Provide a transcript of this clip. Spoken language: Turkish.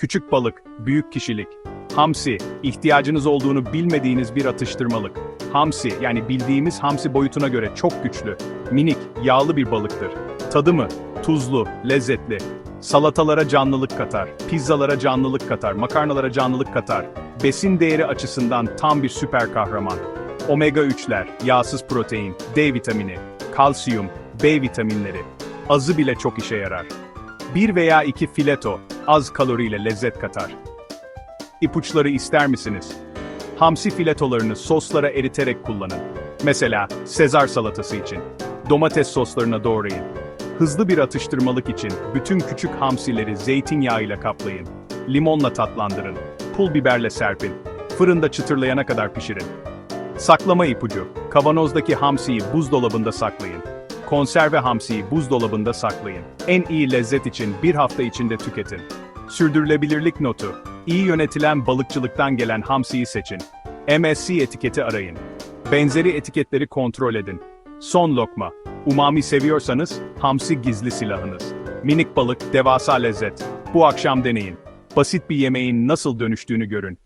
Küçük balık, büyük kişilik. Hamsi, ihtiyacınız olduğunu bilmediğiniz bir atıştırmalık. Hamsi, yani bildiğimiz hamsi boyutuna göre çok güçlü, minik, yağlı bir balıktır. Tadı mı? Tuzlu, lezzetli. Salatalara canlılık katar, pizzalara canlılık katar, makarnalara canlılık katar. Besin değeri açısından tam bir süper kahraman. Omega 3'ler, yağsız protein, D vitamini, kalsiyum, B vitaminleri. Azı bile çok işe yarar. Bir veya iki fileto, az kaloriyle lezzet katar. İpuçları ister misiniz? Hamsi filetolarını soslara eriterek kullanın. Mesela Sezar salatası için. Domates soslarına doğrayın. Hızlı bir atıştırmalık için bütün küçük hamsileri zeytinyağıyla kaplayın. Limonla tatlandırın. Pul biberle serpin. Fırında çıtırlayana kadar pişirin. Saklama ipucu. Kavanozdaki hamsiyi buzdolabında saklayın. Konserve hamsiyi buzdolabında saklayın. En iyi lezzet için bir hafta içinde tüketin. Sürdürülebilirlik notu. İyi yönetilen balıkçılıktan gelen hamsiyi seçin. MSC etiketi arayın. Benzeri etiketleri kontrol edin. Son lokma. Umami seviyorsanız, hamsi gizli silahınız. Minik balık, devasa lezzet. Bu akşam deneyin. Basit bir yemeğin nasıl dönüştüğünü görün.